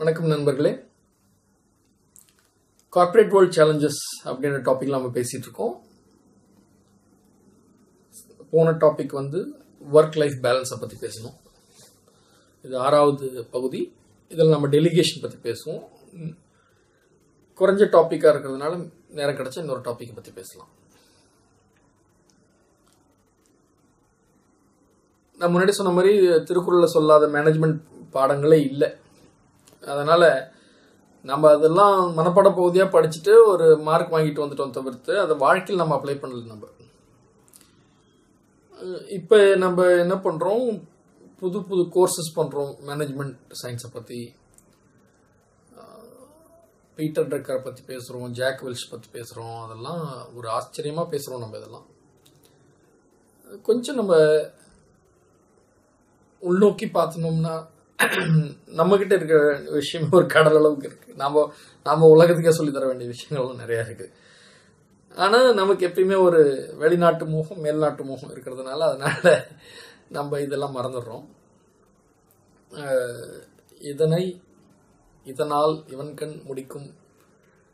வணக்கம் நண்பர்களே. Corporate world challenges அப்படின்ற டாபிக் நம்ம பேசிட்டு இருக்கோம். போன டாபிக் வந்து ஒர்க் லைஃப் பேலன்ஸை பற்றி பேசணும். இது ஆறாவது பகுதி. இதில் நம்ம டெலிகேஷன் பற்றி பேசுவோம். குறைஞ்ச டாப்பிக்காக இருக்கிறதுனால நேரம் கிடச்சா இன்னொரு டாப்பிக்கை பற்றி பேசலாம். நான் முன்னாடி சொன்ன மாதிரி திருக்குறளில் சொல்லாத மேனேஜ்மெண்ட் பாடங்களே இல்லை. அதனால் நம்ம அதெல்லாம் மனப்பாட பகுதியாக படிச்சுட்டு ஒரு மார்க் வாங்கிட்டு வந்துட்டோம் தவிர்த்து அதை வாழ்க்கையில் நம்ம அப்ளை பண்ணல நம்ம. இப்போ நம்ம என்ன பண்ணுறோம் புது புது கோர்சஸ் பண்ணுறோம் மேனேஜ்மெண்ட் சயின்ஸை பற்றி பீட்டர் ட்ரக்கரை பற்றி பேசுகிறோம் ஜாக் வெல்ஸ் பற்றி பேசுகிறோம் அதெல்லாம் ஒரு ஆச்சரியமாக பேசுகிறோம் நம்ம இதெல்லாம். கொஞ்சம் நம்ம உள்நோக்கி பார்த்தோம்னா நம்மக்கிட்ட இருக்கிற விஷயம் ஒரு கடல் அளவுக்கு இருக்கு. நாம நாம உலகத்துக்கே சொல்லி தர வேண்டிய விஷயங்களும் நிறைய இருக்கு. ஆனா நமக்கு எப்பயுமே ஒரு வெளிநாட்டு மோகம் மேல்நாட்டு மோகம் இருக்கிறதுனால அதனால நம்ம இதெல்லாம் மறந்துடுறோம். இதனை இதனால் இவன் கண் முடிக்கும்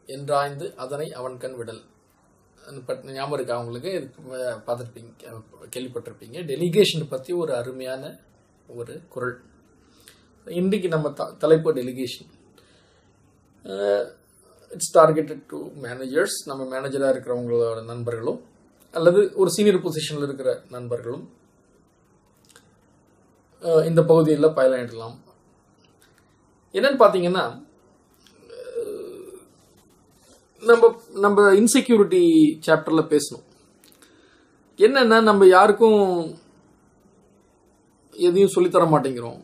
என்றாய்ந்து அதனை அவன் கண் விடல். பட் ஞாபகம் இருக்கா அவங்களுக்கு இது பார்த்துருப்பீங்க கேள்விப்பட்டிருப்பீங்க. டெலிகேஷன் பற்றி ஒரு அருமையான ஒரு குரல். இன்றைக்கு நம்ம த- தலைப்பு delegation it's targeted to managers நம்ம மேனேஜராக இருக்கிறவங்களோட நண்பர்களும் அல்லது ஒரு சீனியர் பொசிஷனில் இருக்கிற நண்பர்களும் இந்த பகுதியில் பயனிடலாம் என்னன்னு பார்த்தீங்கன்னா நம்ம நம்ம இன்செக்யூரிட்டி சாப்டரில் பேசணும். என்னென்னா நம்ம யாருக்கும் எதையும் சொல்லித்தர மாட்டேங்கிறோம்.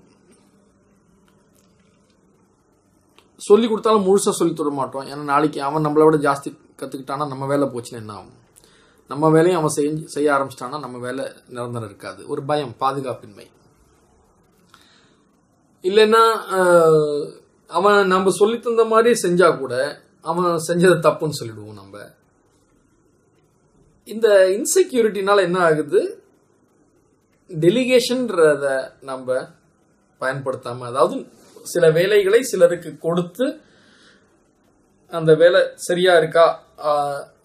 சொல்லி கொடுத்தாலும் முழுசாக சொல்லி தர மாட்டோம். ஏன்னா நாளைக்கு அவன் நம்மளை விட ஜாஸ்தி கற்றுக்கிட்டானா நம்ம வேலை போச்சுன்னா என்ன ஆகும்? நம்ம வேலையும் அவன் செஞ்சு செய்ய ஆரம்பிச்சிட்டான்னா நம்ம வேலை நிரந்தரம் இருக்காது. ஒரு பயம் பாதுகாப்பின்மை. இல்லைன்னா அவன் நம்ம சொல்லி தந்த மாதிரி செஞ்சா கூட அவன் செஞ்சது தப்புன்னு சொல்லிடுவோம் நம்ம. இந்த இன்செக்யூரிட்டினால என்ன ஆகுது? டெலிகேஷன்றத நம்ம பயன்படுத்தாம அதாவது சில வேலைகளை சிலருக்கு கொடுத்து அந்த வேலை சரியா இருக்கா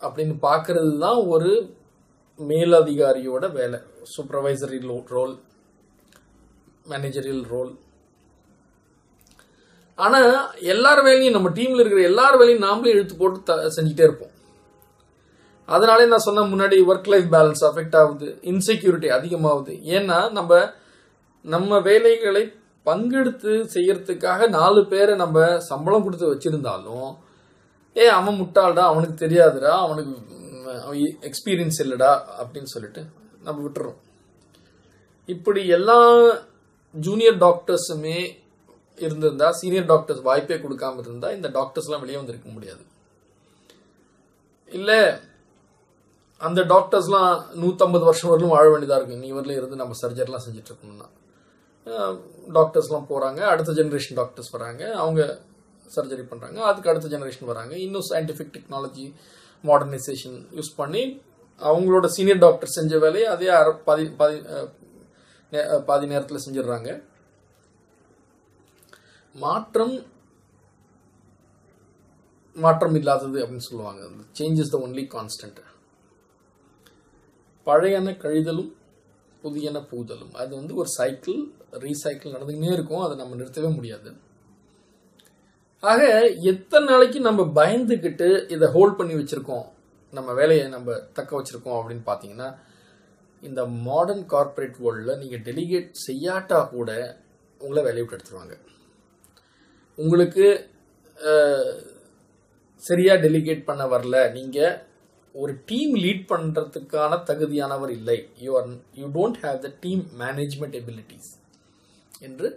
அப்படின்னு பார்க்கறது தான் ஒரு மேலதிகாரியோட வேலை. சூப்பர்வைசரி ரோல் மேனேஜரியல் ரோல் ஆனால் எல்லார் வேலையும் நம்ம டீமில் இருக்கிற எல்லார் வேலையும் நாமளே இழுத்து போட்டு த- செஞ்சுட்டே இருப்போம். அதனாலே நான் சொன்ன முன்னாடி ஒர்க் லைஃப் பேலன்ஸ் அஃபெக்ட் ஆகுது இன்செக்யூரிட்டி அதிகமாகுது. ஏன்னா நம்ம நம்ம வேலைகளை பங்கெடுத்து செய்யறதுக்காக நாலு பேரை நம்ம சம்பளம் கொடுத்து வச்சிருந்தாலும் ஏ அவன் முட்டாளடா அவனுக்கு தெரியாதுடா அவனுக்கு எக்ஸ்பீரியன்ஸ் இல்லைடா அப்படின்னு சொல்லிட்டு நம்ம விட்டுறோம். இப்படி எல்லா ஜூனியர் டாக்டர்ஸுமே இருந்திருந்தா சீனியர் டாக்டர்ஸ் வாய்ப்பே கொடுக்காம இருந்தா இந்த டாக்டர்ஸ்லாம் வெளியே வந்திருக்க முடியாது. இல்லை அந்த டாக்டர்ஸ்லாம் நூற்றம்பது வருஷம் வரலும் வாழ வேண்டியதாக இருக்கும். நீ வரலும் இருந்து நம்ம சர்ஜரிலாம் செஞ்சுட்டு இருக்கணும்னா. டாக்டர்ஸ்லாம் போகிறாங்க அடுத்த ஜென்ரேஷன் டாக்டர்ஸ் வராங்க. அவங்க சர்ஜரி பண்ணுறாங்க அதுக்கு அடுத்த ஜென்ரேஷன் வராங்க. இன்னும் சயின்டிஃபிக் டெக்னாலஜி மாடர்னைசேஷன் யூஸ் பண்ணி அவங்களோட சீனியர் டாக்டர் செஞ்ச வேலையை அதே அரை பாதி பாதி பாதி நேரத்தில் செஞ்சிடுறாங்க. மாற்றம் மாற்றம் இல்லாதது அப்படின்னு சொல்லுவாங்க. Change is the only constant பழையன கழிதலும் புதியன பூதலும். அது வந்து ஒரு சைக்கிள் ரீசைக்கிள் நடந்துக்கிட்டே இருக்கும். அதை நம்ம நிறுத்தவே முடியாது. ஆக எத்தனை நாளைக்கு நம்ம பயந்துக்கிட்டு இதை ஹோல்ட் பண்ணி வச்சுருக்கோம்? நம்ம வேலையை நம்ம தக்க வச்சுருக்கோம் அப்படின்னு பார்த்தீங்கன்னா இந்த மாடர்ன் கார்ப்பரேட் வேர்ல்டில் நீங்கள் டெலிகேட் செய்யாட்டா கூட உங்களை வேலையை விட்டு எடுத்துருவாங்க. உங்களுக்கு சரியாக டெலிகேட் பண்ண வரல. நீங்கள் ஒரு டீம் லீட் பண்ணுறதுக்கான தகுதியானவர் இல்லை. You are you don't have the team management abilities என்று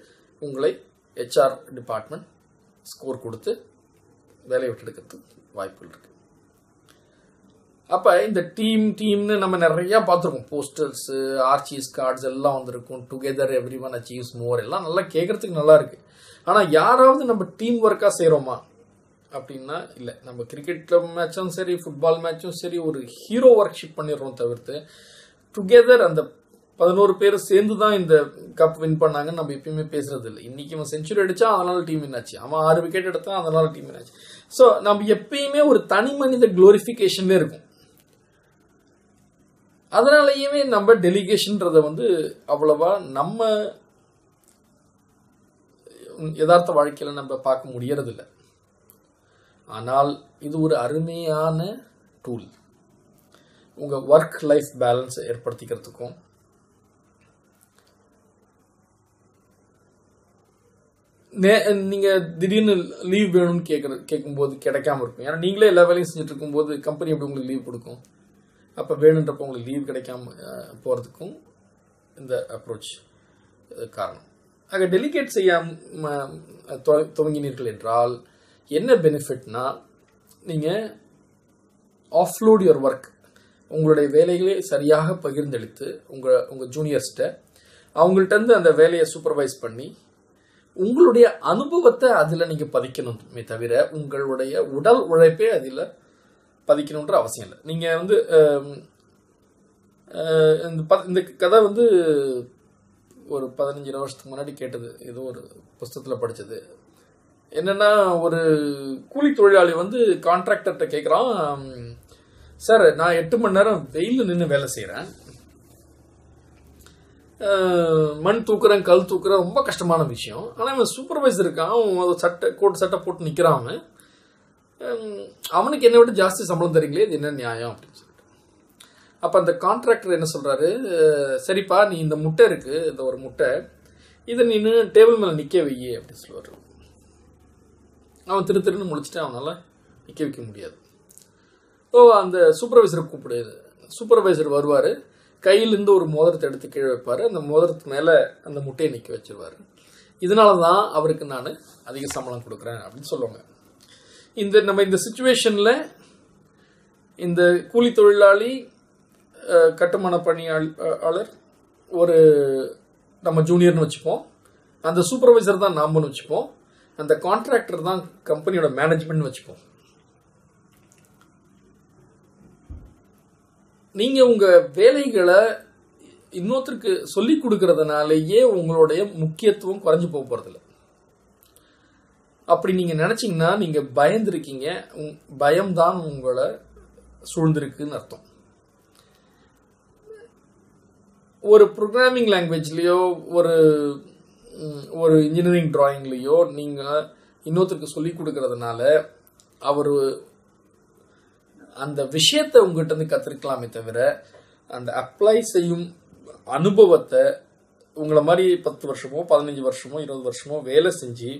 உங்களை ஹெச்ஆர் டிபார்ட்மெண்ட் ஸ்கோர் கொடுத்து வேலையை விட்டு எடுக்கிறதுக்கு வாய்ப்புகள் இருக்கு. அப்போ இந்த டீம் டீம்னு நம்ம நிறையா பார்த்துருக்கோம். போஸ்டர்ஸு ஆர்ச்சிஸ் கார்ட்ஸ் எல்லாம் வந்திருக்கும். Together everyone achieves more எல்லாம் நல்லா கேட்கறதுக்கு நல்லா இருக்கு. ஆனால் யாராவது நம்ம டீம் ஒர்க்காக செய்கிறோமா அப்படின்னா இல்லை. நம்ம கிரிக்கெட் மேட்சும் சரி ஃபுட்பால் மேட்சும் சரி ஒரு ஹீரோ ஒர்க்ஷிப் பண்ணிடுறோம் தவிர்த்து டுகெதர் அந்த பதினோரு பேர் சேர்ந்து தான் இந்த கப் வின் பண்ணாங்கன்னு நம்ம எப்பயுமே பேசுறது இல்லை இன்னைக்கு அவன் செஞ்சுரி அடிச்சா அதனால டீம் வின் ஆச்சு. அவன் ஆறு விக்கெட் எடுத்தான் அதனால டீம் வின் ஆச்சு. ஸோ நம்ம எப்பயுமே ஒரு தனி மனித குளோரிஃபிகேஷன்ல இருக்கும். அதனாலயுமே நம்ம டெலிகேஷன்றத வந்து அவ்வளவா நம்ம யதார்த்த வாழ்க்கையில நம்ம பார்க்க முடியறதில்ல. ஆனால் இது ஒரு அருமையான டூல் உங்கள் ஒர்க் லைஃப் பேலன்ஸ் ஏற்படுத்திக்கிறதுக்கும் நே- நீங்கள் திடீர்னு லீவ் வேணும்னு கேட்குற கேட்கும்போது கிடைக்காம இருக்கும். ஏன்னா நீங்களே எல்லா வேலையும் செஞ்சுட்டு இருக்கும்போது கம்பெனி எப்படி உங்களுக்கு லீவ் கொடுக்கும்? அப்போ வேணுன்றப்போ உங்களுக்கு லீவ் கிடைக்காம போகிறதுக்கும் இந்த அப்ரோச் காரணம். ஆக டெலிகேட் செய்யாம துவங்கினீர்கள் என்றால் என்ன பெனிஃபிட்னா நீங்கள் ஆஃப்லோட் யுவர் ஒர்க் உங்களுடைய வேலைகளை சரியாக பகிர்ந்தளித்து உங்கள் உங்கள் ஜூனியர்ஸ்கிட்ட அவங்கள்ட்ட இருந்து அந்த வேலையை சூப்பர்வைஸ் பண்ணி உங்களுடைய அனுபவத்தை அதில் நீங்கள் பதிக்கணுமே தவிர உங்களுடைய உடல் உழைப்பே அதில் பதிக்கணுன்ற அவசியம் இல்லை. நீங்கள் வந்து இந்த ப- இந்த கதை வந்து ஒரு பதினஞ்சு வருஷத்துக்கு முன்னாடி கேட்டது. ஏதோ ஒரு புஸ்தகத்தில் படித்தது என்னன்னா ஒரு கூலி தொழிலாளி வந்து கான்ட்ராக்டர்கிட்ட கேட்குறான் சார் நான் எட்டு மணி நேரம் வெயிலில் நின்று வேலை செய்கிறேன் மண் தூக்குறேன் கல் தூக்குறேன் ரொம்ப கஷ்டமான விஷயம். ஆனால் அவன் சூப்பர்வைசர் இருக்கான் அவன் சட்டை கோட் சட்டை போட்டு நிற்கிறான் அவன். அவனுக்கு என்னை விட ஜாஸ்தி சம்பளம் தரீங்களே இது என்ன நியாயம்? அப்படின்னு சொல்லிட்டு. அப்போ அந்த கான்ட்ராக்டர் என்ன சொல்கிறாரு சரிப்பா நீ இந்த முட்டை இருக்குது இந்த ஒரு முட்டை இதை நீ டேபிள் மேலே நிற்க வை அப்படின்னு சொல்லுவார். அவன் திரு திருன்னு முழிச்சிட்டு அவனால் நிற்க வைக்க முடியாது. ஓ அந்த சூப்பர்வைசரை கூப்பிடுது. சூப்பர்வைசர் வருவார். கையிலேருந்து ஒரு மோதிரத்தை எடுத்து கீழே வைப்பார். அந்த மோதிரத்து மேலே அந்த முட்டையை நிற்க வச்சிருவார். இதனால தான் அவருக்கு நான் அதிக சம்பளம் கொடுக்குறேன் அப்படின்னு சொல்லுவாங்க. இந்த நம்ம இந்த சுச்சுவேஷனில் இந்த கூலி தொழிலாளி கட்டுமான பணியாளர் ஒரு நம்ம ஜூனியர்னு வச்சுப்போம். அந்த சூப்பர்வைசர் தான் நாமன்னு வச்சுப்போம். அந்த கான்ட்ராக்டர் தான் கம்பெனியோட மேனேஜ்மெண்ட் வச்சுப்போம் நீங்க உங்க வேலைகளை இன்னொருத்தருக்கு சொல்லி கொடுக்கறதுனாலயே உங்களுடைய முக்கியத்துவம் குறைஞ்சு போக போறதில்ல. அப்படி நீங்க நினைச்சீங்கன்னா நீங்க பயந்துருக்கீங்க. பயம்தான் உங்களை சூழ்ந்திருக்குன்னு அர்த்தம். ஒரு ப்ரோக்ராமிங் லாங்குவேஜ்லேயோ ஒரு ஒரு இன்ஜினியரிங் டிராயிங்லயோ நீங்கள் இன்னொருத்தருக்கு சொல்லி கொடுக்கறதுனால அவர் அந்த விஷயத்தை உங்ககிட்ட இருந்து தவிர அந்த அப்ளை செய்யும் அனுபவத்தை உங்களை மாதிரி பத்து வருஷமோ பதினஞ்சு வருஷமோ இருபது வருஷமோ வேலை செஞ்சு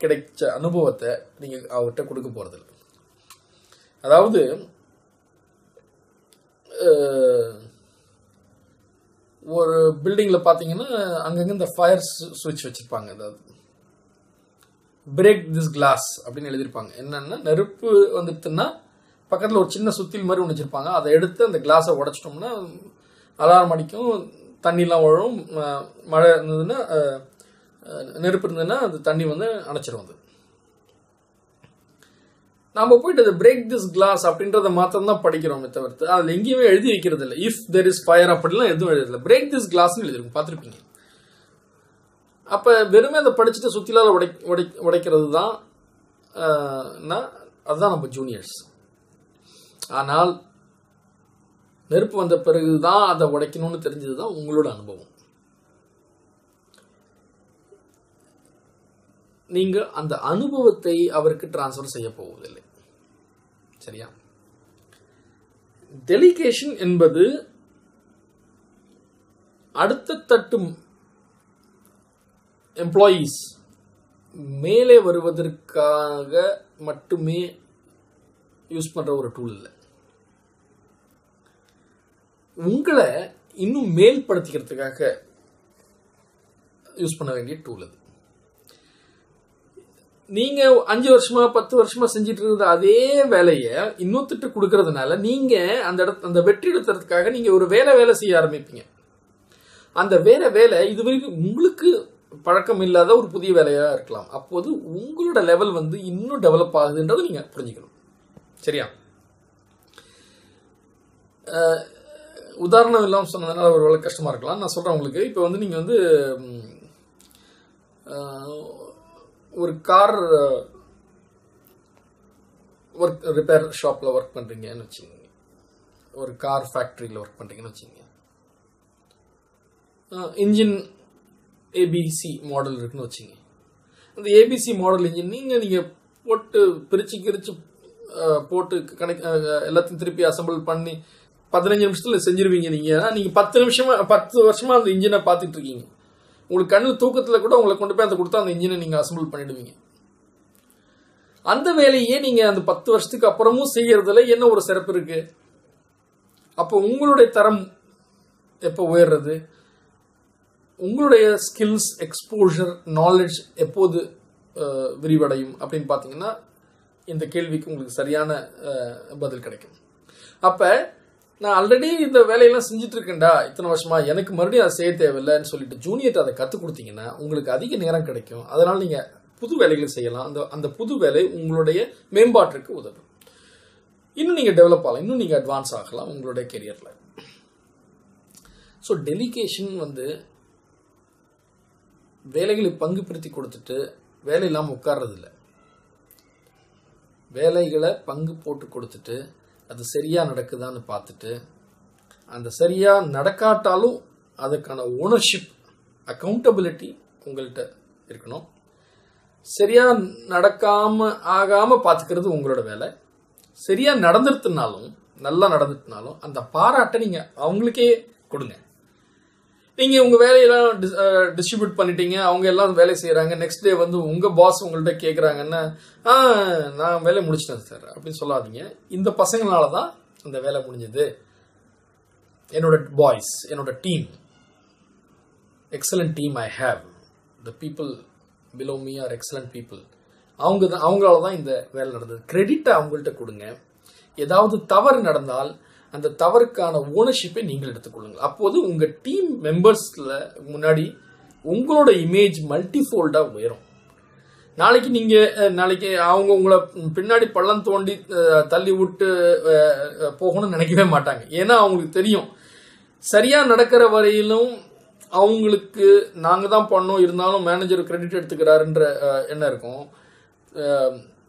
கிடைச்ச அனுபவத்தை நீங்கள் அவர்கிட்ட கொடுக்க போறதில்ல. அதாவது ஒரு பில்டிங்ல பாத்தீங்கன்னா அங்கங்க இந்த ஃபயர் சுவிட்ச் வச்சிருப்பாங்க. அதாவது பிரேக் திஸ் கிளாஸ் அப்படின்னு எழுதியிருப்பாங்க. என்னன்னா நெருப்பு வந்துட்டுன்னா பக்கத்தில் ஒரு சின்ன சுத்தில் மாதிரி ஒன்று வச்சிருப்பாங்க. அதை எடுத்து அந்த கிளாஸை உடச்சிட்டோம்னா அலாரம் அடிக்கும் தண்ணிலாம் வழும் மழை இருந்ததுன்னா நெருப்பு இருந்ததுன்னா அந்த தண்ணி வந்து அணைச்சிரும் அது. நம்ம போயிட்டு அது பிரேக் திஸ் கிளாஸ் அப்படின்றத மாத்திரம் தான் படிக்கிறோமே தவிர்த்து அதில் எங்கேயுமே எழுதி வைக்கிறது இல்லை இஃப் தெர் இஸ் ஃபயர் அப்படிலாம் எதுவும் எழுதல. பிரேக் திஸ் கிளாஸ்னு எழுதிருக்கும் பார்த்துருப்பீங்க. அப்போ வெறுமே அதை படிச்சுட்டு சுற்றிலால உடை உடை உடைக்கிறது தான் அதுதான் நம்ம ஜூனியர்ஸ் ஆனால் நெருப்பு வந்த பிறகு தான் அதை உடைக்கணும்னு தெரிஞ்சது தான் உங்களோட அனுபவம். நீங்கள் அந்த அனுபவத்தை அவருக்கு டிரான்ஸ்ஃபர் செய்ய போவதில்லை. சரியா? டெலிகேஷன் என்பது அடுத்த தட்டும் எம்ப்ளாயீஸ் மேலே வருவதற்காக மட்டுமே யூஸ் பண்ற ஒரு டூல் இல்லை. உங்களை இன்னும் மேல்படுத்திக்கிறதுக்காக யூஸ் பண்ண வேண்டிய டூல் அது. நீங்க அஞ்சு வருஷமா பத்து வருஷமா செஞ்சுட்டு இருந்த அதே வேலையை இன்னொருத்திட்டு கொடுக்கறதுனால நீங்க அந்த இடத்து அந்த வெற்றி எடுத்துறதுக்காக நீங்க ஒரு வேலை வேலை செய்ய ஆரம்பிப்பீங்க. அந்த வேற வேலை இது வரைக்கும் உங்களுக்கு பழக்கம் இல்லாத ஒரு புதிய வேலையா இருக்கலாம். அப்போது உங்களோட லெவல் வந்து இன்னும் டெவலப் ஆகுதுன்றதை நீங்க புரிஞ்சுக்கணும். சரியா? உதாரணம் இல்லாமல் சொன்னதுனால ஒரு வேலை கஷ்டமாக இருக்கலாம். நான் சொல்றேன் உங்களுக்கு. இப்போ வந்து நீங்கள் வந்து ஒரு கார் ஒர்க் ரிப்பேர் ஷாப்பில் ஒர்க் பண்ணுறீங்கன்னு வச்சுக்கோங்க. ஒரு கார் ஃபேக்ட்ரியில் ஒர்க் பண்ணுறீங்கன்னு வச்சுக்கோங்க. இன்ஜின் ஏபிசி மாடல் இருக்குன்னு வச்சுங்க அந்த ஏபிசி மாடல் இன்ஜின் நீங்கள் நீங்கள் போட்டு பிரித்து கிரித்து போட்டு கணக்கு எல்லாத்தையும் திருப்பி அசம்பிள் பண்ணி பதினஞ்சு நிமிஷத்தில் செஞ்சிருவீங்க நீங்கள் ஆனால் நீங்கள் பத்து நிமிஷமாக பத்து வருஷமாக அந்த இன்ஜினை பார்த்துட்டு இருக்கீங்க. உங்களுக்கு கண்ணு தூக்கத்தில் கூட உங்களை கொண்டு போய் அதை கொடுத்தா அந்த இன்ஜினை நீங்கள் அசம்பிள் பண்ணிடுவீங்க. அந்த வேலையே நீங்கள் அந்த பத்து வருஷத்துக்கு அப்புறமும் செய்யறதுல என்ன ஒரு சிறப்பு இருக்கு? அப்போ உங்களுடைய தரம் எப்போ உயர்றது? உங்களுடைய ஸ்கில்ஸ் எக்ஸ்போஷர் நாலேஜ் எப்போது விரிவடையும் அப்படின்னு பார்த்தீங்கன்னா இந்த கேள்விக்கு உங்களுக்கு சரியான பதில் கிடைக்கும். அப்போ நான் ஆல்ரெடி இந்த வேலையெல்லாம் செஞ்சுட்டு இருக்கேன்டா இத்தனை வருஷமா எனக்கு மறுபடியும் அதை செய்ய தேவையில்லைன்னு சொல்லிட்டு ஜூனியர்ட்ட அதை கற்றுக் கொடுத்தீங்கன்னா உங்களுக்கு அதிக நேரம் கிடைக்கும். அதனால் நீங்கள் புது வேலைகளை செய்யலாம். அந்த அந்த புது வேலை உங்களுடைய மேம்பாட்டிற்கு உதவும். இன்னும் நீங்கள் டெவலப் ஆகலாம். இன்னும் நீங்கள் அட்வான்ஸ் ஆகலாம் உங்களுடைய கெரியரில் ஸோ டெலிகேஷன் வந்து வேலைகளை பங்குபடுத்தி கொடுத்துட்டு வேலை இல்லாமல் உட்கார்றது வேலைகளை பங்கு போட்டு கொடுத்துட்டு அது சரியாக நடக்குதான்னு பார்த்துட்டு அந்த சரியாக நடக்காட்டாலும் அதுக்கான ஓனர்ஷிப் அக்கௌண்டபிலிட்டி உங்கள்கிட்ட இருக்கணும். சரியாக நடக்காமல் ஆகாமல் பார்த்துக்கிறது உங்களோட வேலை. சரியாக நடந்துருத்துனாலும் நல்லா நடந்துட்டுனாலும் அந்த பாராட்டை நீங்கள் அவங்களுக்கே கொடுங்க. நீங்க உங்க வேலையெல்லாம் டிஸ்ட்ரிபியூட் பண்ணிட்டீங்க. அவங்க எல்லாம் வேலை செய்யறாங்க நெக்ஸ்ட் டே வந்து உங்க பாஸ் உங்கள்ட்ட கேட்குறாங்கன்னா ஆ நான் வேலை முடிச்சிட்டேன் சார் அப்படின்னு சொல்லாதீங்க. இந்த பசங்களால தான் அந்த வேலை முடிஞ்சது. என்னோட பாய்ஸ் என்னோட team excellent team I have the people below me are excellent people அவங்க தான் அவங்களால தான் இந்த வேலை நடந்தது. கிரெடிட்டை அவங்கள்ட்ட கொடுங்க. ஏதாவது தவறு நடந்தால் அந்த தவறுக்கான ஓனர்ஷிப்பை நீங்கள் எடுத்துக்கொள்ளுங்கள் அப்போது உங்கள் டீம் மெம்பர்ஸில் முன்னாடி உங்களோட இமேஜ் மல்டிஃபோல்டாக உயரும். நாளைக்கு நீங்கள் நாளைக்கு அவங்க உங்களை பின்னாடி பள்ளம் தோண்டி தள்ளி விட்டு போகணும்னு நினைக்கவே மாட்டாங்க. ஏன்னா அவங்களுக்கு தெரியும். சரியாக நடக்கிற வரையிலும் அவங்களுக்கு நாங்கள் தான் பண்ணோம் இருந்தாலும் மேனேஜர் கிரெடிட் எடுத்துக்கிறாருன்ற அஹ், எண்ணம் இருக்கும்.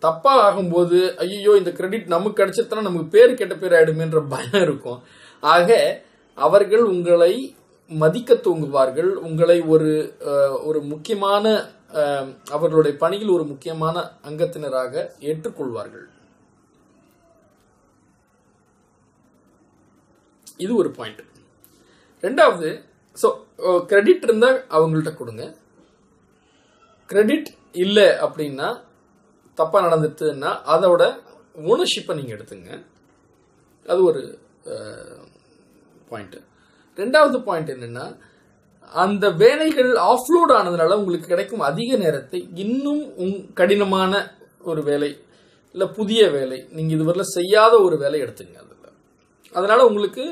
தப்பா ஆகும்போது ஐயோ இந்த கிரெடிட் நமக்கு கிடைச்சிருந்தா நமக்கு பேர் கெட்ட பேர் ஆயிடுமேன்ற பயம் இருக்கும். ஆக அவர்கள் உங்களை மதிக்க தூங்குவார்கள். உங்களை ஒரு ஒரு முக்கியமான அவர்களுடைய பணியில் ஒரு முக்கியமான அங்கத்தினராக ஏற்றுக்கொள்வார்கள். இது ஒரு பாயிண்ட் ரெண்டாவது ஸோ கிரெடிட் இருந்தால் அவங்கள்ட்ட கொடுங்க. கிரெடிட் இல்லை அப்படின்னா தப்பாக நடந்துட்டுன்னா அதோட ஓனர்ஷிப்பை நீங்கள் எடுத்துங்க. அது ஒரு பாயிண்ட்டு ரெண்டாவது பாயிண்ட் என்னன்னா அந்த வேலைகள் ஆஃப்லோட் ஆனதுனால உங்களுக்கு கிடைக்கும் அதிக நேரத்தை இன்னும் உங் கடினமான ஒரு வேலை இல்லை புதிய வேலை நீங்கள் இதுவரையில் செய்யாத ஒரு வேலை எடுத்துங்க அதில். அதனால் உங்களுக்கு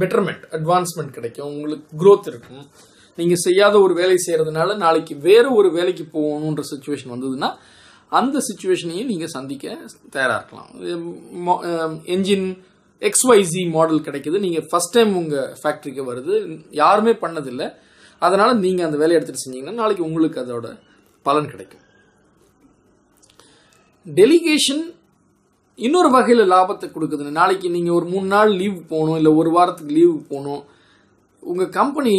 பெட்டர்மெண்ட் அட்வான்ஸ்மெண்ட் கிடைக்கும் உங்களுக்கு க்ரோத் இருக்கும். நீங்கள் செய்யாத ஒரு வேலை செய்கிறதுனால நாளைக்கு வேறு ஒரு வேலைக்கு போகணுன்ற சுச்சுவேஷன் வந்ததுன்னா அந்த சுச்சுவேஷனையும் நீங்கள் சந்திக்க தயாராக இருக்கலாம் என்ஜின் எக்ஸ்ஒய்சி மாடல் கிடைக்கிது. நீங்கள் ஃபஸ்ட் டைம் உங்கள் ஃபேக்ட்ரிக்கு வருது. யாருமே பண்ணதில்லை. அதனால் நீங்கள் அந்த வேலையை எடுத்துகிட்டு செஞ்சீங்கன்னா நாளைக்கு உங்களுக்கு அதோட பலன் கிடைக்கும். டெலிகேஷன் இன்னொரு வகையில் லாபத்தை கொடுக்குது நாளைக்கு நீங்கள் ஒரு மூணு நாள் லீவ் போகணும் இல்லை ஒரு வாரத்துக்கு லீவு போகணும். உங்கள் கம்பெனி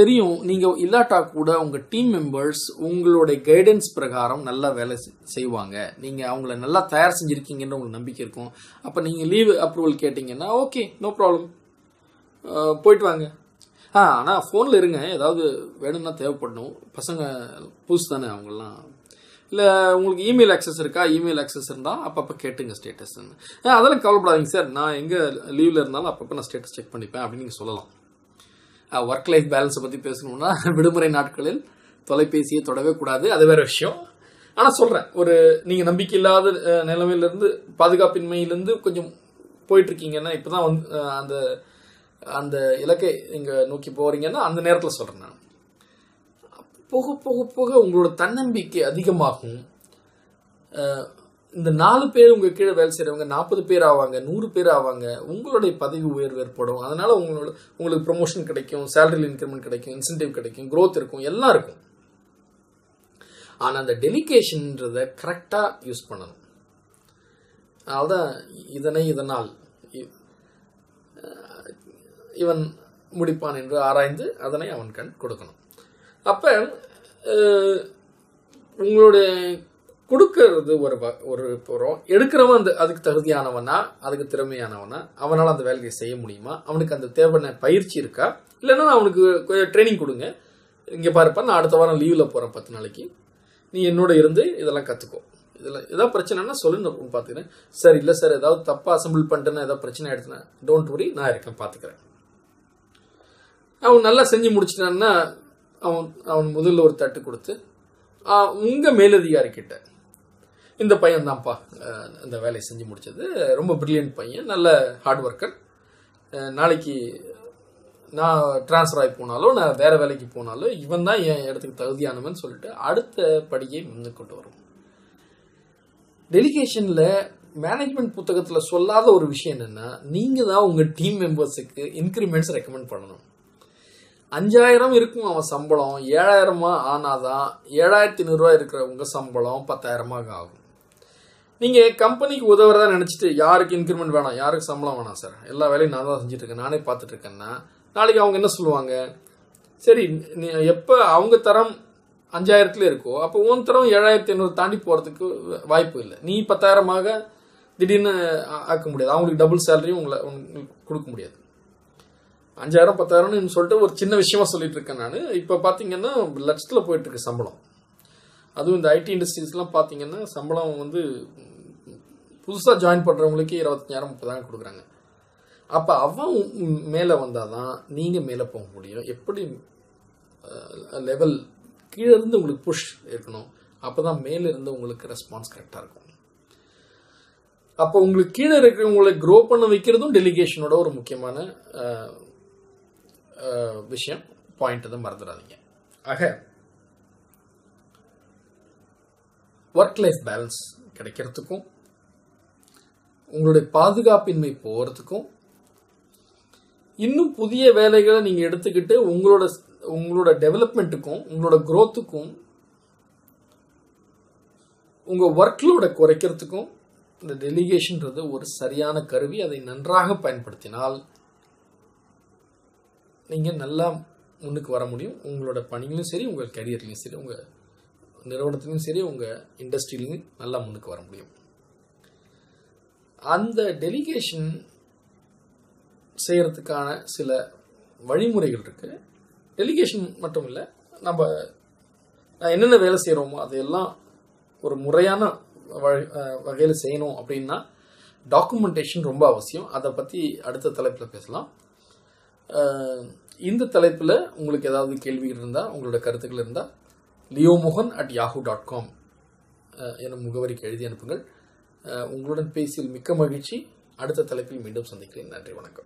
தெரியும் நீங்கள் இல்லாட்டா கூட உங்கள் டீம் மெம்பர்ஸ் உங்களுடைய கைடன்ஸ் பிரகாரம் நல்லா வேலை செய்வாங்க. நீங்கள் அவங்கள நல்லா தயார் செஞ்சுருக்கீங்கன்ற உங்களுக்கு நம்பிக்கை இருக்கும். அப்போ நீங்கள் லீவு அப்ரூவல் கேட்டிங்கன்னா ஓகே நோ ப்ராப்ளம் போயிட்டு வாங்க. ஆ ஆனால் ஃபோனில் இருங்க. ஏதாவது வேணும்னா தேவைப்படணும். பசங்க புதுசு தானே அவங்களாம் இல்லை உங்களுக்கு இமெயில் ஆக்சஸ் இருக்கா? இமெயில் ஆக்சஸ் இருந்தால் அப்பப்போ கேட்டுங்க ஸ்டேட்டஸ் அதெல்லாம் கவலைப்படாதீங்க சார். நான் எங்கே லீவில் இருந்தாலும் அப்பப்போ நான் ஸ்டேட்டஸ் செக் பண்ணிப்பேன் அப்படின்னு நீங்கள் சொல்லலாம். ஒர்க் லைஃப் பேலன்ஸை பற்றி பேசணும்னா விடுமுறை நாட்களில் தொலைபேசியை தொடவே கூடாது. அது வேற விஷயம். ஆனால் சொல்கிறேன் ஒரு நீங்கள் நம்பிக்கை இல்லாத நிலைமையிலேருந்து பாதுகாப்பின்மையிலேருந்து கொஞ்சம் போயிட்டுருக்கீங்கன்னா இப்போ தான் வந்து அந்த அந்த இலக்கை இங்கே நோக்கி போகிறீங்கன்னா அந்த நேரத்தில் சொல்கிறேன் நான். போக போக போக உங்களோட தன்னம்பிக்கை அதிகமாகும். இந்த நாலு பேர் உங்க கீழே வேலை செய்கிறவங்க நாற்பது பேர் ஆவாங்க நூறு பேர் ஆவாங்க உங்களுடைய பதவி உயர்வு ஏற்படும். அதனால உங்களோட உங்களுக்கு ப்ரொமோஷன் கிடைக்கும் சேலரி இன்க்ரிமெண்ட் கிடைக்கும் இன்சென்டிவ் கிடைக்கும் க்ரோத் இருக்கும் எல்லாம் இருக்கும். ஆனா அந்த டெலிகேஷன்ன்றத கரெக்டா யூஸ் பண்ணணும். அதனால்தான் இதனை இதனால் இவன் முடிப்பான் என்று ஆராய்ந்து அதனை அவன் கண் கொடுக்கணும். அப்ப உங்களுடைய கொடுக்கறது ஒரு ஒரு புறம் எடுக்கிறவன் அந்த அதுக்கு தகுதியானவனா அதுக்கு திறமையானவனா அவனால் அந்த வேலையை செய்ய முடியுமா? அவனுக்கு அந்த தேவையான பயிற்சி இருக்கா? இல்லைன்னா அவனுக்கு கொஞ்சம் ட்ரைனிங் கொடுங்க. இங்கே பாருப்பா நான் அடுத்த வாரம் லீவில் போகிறேன் பத்து நாளைக்கு. நீ என்னோட இருந்து இதெல்லாம் கற்றுக்கோ இதெல்லாம் ஏதாவது பிரச்சனைனா சொல்லு பார்த்துக்கிறேன் சார் இல்லை சார் ஏதாவது தப்பாக அசம்பிள் பண்ணிட்டேன்னா ஏதாவது பிரச்சனை ஆயிடுச்சுன்னா டோன்ட் வரி நான் இருக்கேன் பார்த்துக்கிறேன் அவன் நல்லா செஞ்சு முடிச்சிட்டான்னா அவன் அவன் முதல்ல ஒரு தட்டு கொடுத்து உங்கள் மேலதிகாரி கிட்ட இந்த பையன் தான்ப்பா இந்த வேலையை செஞ்சு முடிச்சது. ரொம்ப பிரில்லியன்ட் பையன் நல்ல ஹார்ட் ஒர்க்கர் நாளைக்கு நான் ட்ரான்ஸ்ஃபர் ஆகி போனாலும் நான் வேற வேலைக்கு போனாலும் இவன் தான் என் இடத்துக்கு தகுதியானவன் சொல்லிட்டு அடுத்த படியை முன்னு கொண்டு வரும். டெலிகேஷனில் மேனேஜ்மெண்ட் புத்தகத்தில் சொல்லாத ஒரு விஷயம் என்னென்னா நீங்கள் தான் உங்கள் டீம் மெம்பர்ஸுக்கு இன்க்ரிமெண்ட்ஸ் ரெக்கமெண்ட் பண்ணணும். அஞ்சாயிரம் இருக்கும் அவன் சம்பளம் ஏழாயிரமா ஆனாதான் ஏழாயிரத்தி நூறுரூவா இருக்கிற உங்கள் சம்பளம் பத்தாயிரமாக ஆகும். நீங்கள் கம்பெனிக்கு உதவுறதா நினச்சிட்டு யாருக்கு இன்க்ரிமெண்ட் வேணாம் யாருக்கு சம்பளம் வேணாம் சார் எல்லா வேலையும் நான் தான் செஞ்சுட்டு இருக்கேன். நானே பார்த்துட்டு இருக்கேன்னா நாளைக்கு அவங்க என்ன சொல்லுவாங்க? சரி நீ எப்போ அவங்க தரம் அஞ்சாயிரத்துல இருக்கோ அப்போ உன் தரம் ஏழாயிரத்தி ஐநூறு தாண்டி போகிறதுக்கு வாய்ப்பு இல்லை. நீ பத்தாயிரமாக திடீர்னு ஆக்க முடியாது. அவங்களுக்கு டபுள் சேலரியும் உங்களை உங்களுக்கு கொடுக்க முடியாது. அஞ்சாயிரம் பத்தாயிரம்னு சொல்லிட்டு ஒரு சின்ன விஷயமா சொல்லிட்டு இருக்கேன் நான். இப்போ பார்த்தீங்கன்னா லட்சத்தில் போயிட்டு இருக்கு சம்பளம். அதுவும் இந்த ஐடி இண்டஸ்ட்ரீஸ்லாம் பார்த்தீங்கன்னா சம்பளம் வந்து புதுசாக ஜாயின் பண்ணுறவங்களுக்கு இருபத்தஞ்சாயிரம் முப்பதாயிரம் கொடுக்குறாங்க. அப்போ அவன் மேலே வந்தால் தான் நீங்கள் மேலே போக முடியும். எப்படி லெவல் கீழே இருந்து உங்களுக்கு புஷ் இருக்கணும் அப்போ தான் மேலே இருந்து உங்களுக்கு ரெஸ்பான்ஸ் கரெக்டாக இருக்கும். அப்போ உங்களுக்கு கீழே இருக்கிறவங்களை க்ரோ பண்ண வைக்கிறதும் டெலிகேஷனோட ஒரு முக்கியமான விஷயம். பாயிண்ட் தான் மறந்துடாதீங்க. ஆக ஒர்க் லைஃப் பேலன்ஸ் கிடைக்கிறதுக்கும் உங்களுடைய பாதுகாப்பின்மை போகிறதுக்கும் இன்னும் புதிய வேலைகளை நீங்கள் எடுத்துக்கிட்டு உங்களோட உங்களோட டெவலப்மெண்ட்டுக்கும் உங்களோட க்ரோத்துக்கும் உங்கள் ஒர்க்லோட குறைக்கிறதுக்கும் இந்த டெலிகேஷன்றது ஒரு சரியான கருவி. அதை நன்றாக பயன்படுத்தினால் நீங்கள் நல்லா முன்னுக்கு வர முடியும். உங்களோட பணியிலும் சரி உங்கள் கரியர்லையும் சரி உங்கள் நிறுவனத்துலையும் சரி உங்கள் இண்டஸ்ட்ரியிலையும் நல்லா முன்னுக்கு வர முடியும். அந்த டெலிகேஷன் செய்கிறதுக்கான சில வழிமுறைகள் இருக்குது டெலிகேஷன் மட்டும் இல்லை நம்ம என்னென்ன வேலை செய்கிறோமோ அதையெல்லாம் ஒரு முறையான வகையில் செய்யணும் அப்படின்னா டாக்குமெண்டேஷன் ரொம்ப அவசியம். அதை பற்றி அடுத்த தலைப்பில் பேசலாம். இந்த தலைப்பில் உங்களுக்கு ஏதாவது கேள்விகள் இருந்தால் உங்களோட கருத்துக்கள் இருந்தால் Leomohan at Yahoo dot com எனும் முகவரிக்கு எழுதி அனுப்புங்கள். உங்களுடன் பேசியில் மிக்க மகிழ்ச்சி. அடுத்த தலைப்பில் மீண்டும் சந்திக்கிறேன். நன்றி வணக்கம்.